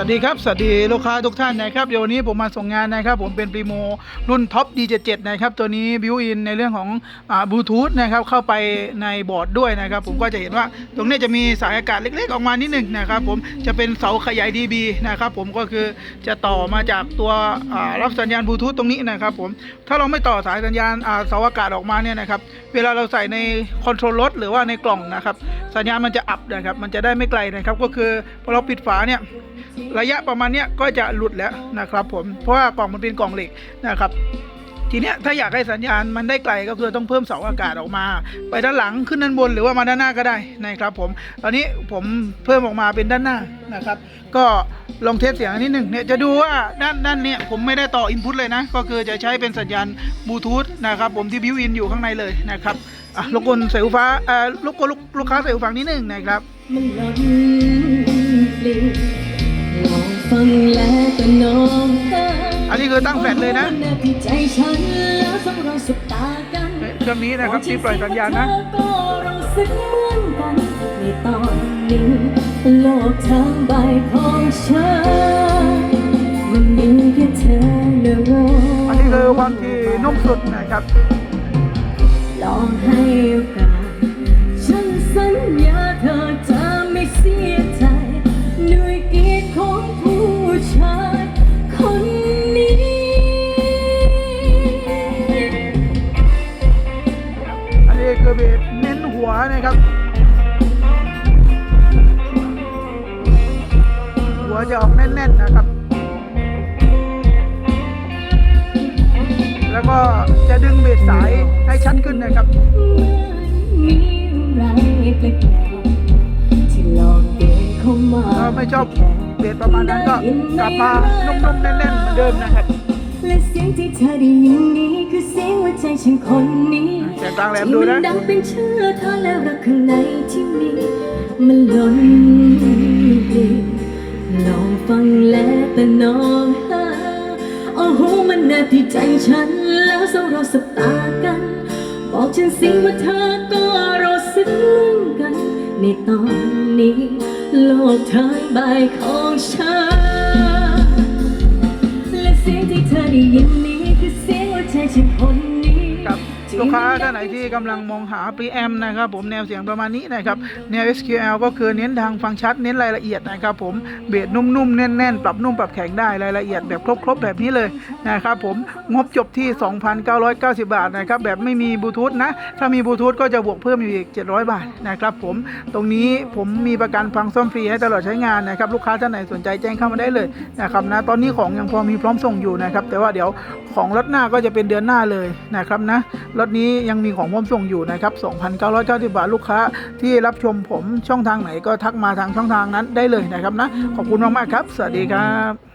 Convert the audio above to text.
วัสดีครับ สวัสดีลูกค้าทุกท่านนะครับเดี๋ยววันนี้ผมมาส่งงานนะครับ ผมเป็นปรีโมรุ่นท็อป D77 นะครับ ตัวนี้บิวอินในเรื่องของบลูทูธนะครับ เข้าไปในบอร์ดด้วยนะครับ ผมก็จะเห็นว่าตรงนี้จะมีสายอากาศเล็กๆ ออกมานิดหนึงนะครับ ผมจะเป็นเสาขยาย dB นะครับ ผมก็คือจะต่อมาจากตัวรับสัญญาณบลูทูธตรงนี้นะครับ ผมถ้าเราไม่ต่อสายสัญญาณเสาอากาศออกมาเนี่ยนะครับ เวลาเราใส่ในคอนโทรลรถหรือว่าในกล่องนะครับ สัญญาณมันจะอับนะครับ มันจะได้ไม่ไกลนะครับ ก็คือพอเราปิดฝาเนี่ยระยะประมาณเนี้ยก็จะหลุดแล้วนะครับผมเพราะว่ากล่องมันเป็นกล่องเหล็กนะครับทีเนี้ยถ้าอยากให้สัญญาณมันได้ไกลก็คือต้องเพิ่มเสาอากาศออกมา ไปด้านหลังขึ้นด้านบนหรือว่ามาด้านหน้าก็ได้นะครับผมตอนนี้ผมเพิ่มออกมาเป็นด้านหน้านะครับ ก็ลองเทสเสียงอันนิดหนึ่งเนี่ยจะดูว่าด้านด้านเนี้ยผมไม่ได้ต่ออินพุตเลยนะ ก็คือจะใช้เป็นสัญญาณบลูทูธนะครับผมที่บิวอินอยู่ข้างในเลยนะครับอะรบกวนใส่หูฟ้าเอ่อรบกวนลูกลูกค้าใส่หูฟังนิดหนึ่งนะครับ ฟังแล้วก็น้องตาอันนี้คือตั้งแฟลชเลยนะนาทีใจฉันแล้วสองเราสบตากันเครื่องนี้นะครับที่ปล่อยสัญญาณนะเธอก็รู้สึกเหมือนกันในตอนนี้โลกทั้งใบของฉันมันมีแค่เธอและเราอันนี้คือความที่นุ่มสุดนะครับลองให้โอกาส อันนี้คือเบเน้นหัวนะครับ หัวจะออกแน่นๆนะครับ แล้วก็จะดึงเบสสายให้ชัดขึ้นนะครับมีอะไรามาถ้าไม่ชอบเบสประมาณนั้นก็กลับมานุ่มๆแน่นๆเหมือนเดิมนะครับ ที่เธอได้ยินนี้คือเสียงหัวใจฉันคนนี้เสียงกลางแหลมดูนะ ที่มัดังเป็นเชื่อเธอแล้วรักข้างในที่มีมันล้นปลิวลองฟังแล้วแต่น้องหาโอ้โหมันนาที่ใจฉันแล้วสองเราสบตากัน บอกฉันสิว่าเธอก็รู้สึกเหมือนกัน ในตอนนี้ โลกทั้งใบของฉันและ เสียงที่เธอได้ยินนี้คือเสียงหัวใจฉันคนนี้ ลูกค้าท่านไหนที่กำลังมองหา preamp นะครับผมแนวเสียงประมาณนี้นะครับแนว SQL ก็คือเน้นทางฟังชัดเน้นรายละเอียดนะครับผมเบสนุ่มๆแน่นๆ ปรับนุ่มปรับแข็งได้รายละเอียดแบบครบๆแบบนี้เลยนะครับผมงบจบที่ 2,990 บาทนะครับแบบไม่มีบลูทูธนะถ้ามีบลูทูธก็จะบวกเพิ่มอยู่อีก 700 บาทนะครับผมตรงนี้ผมมีประกันฟังซ่อมฟรีให้ตลอดใช้งานนะครับลูกค้าท่านไหนสนใจแจ้งเข้ามาได้เลยนะครับนะตอนนี้ของยังพอมีพร้อมส่งอยู่นะครับแต่ว่าเดี๋ยวของรถหน้าก็จะเป็นเดือนหน้าเลยนะครับนะรถนี้ยังมีของพร้อมส่งอยู่นะครับ 2,990 บาทลูกค้าที่รับชมผมช่องทางไหนก็ทักมาทางช่องทางนั้นได้เลยนะครับนะ ขอบคุณมากๆครับ สวัสดีครับ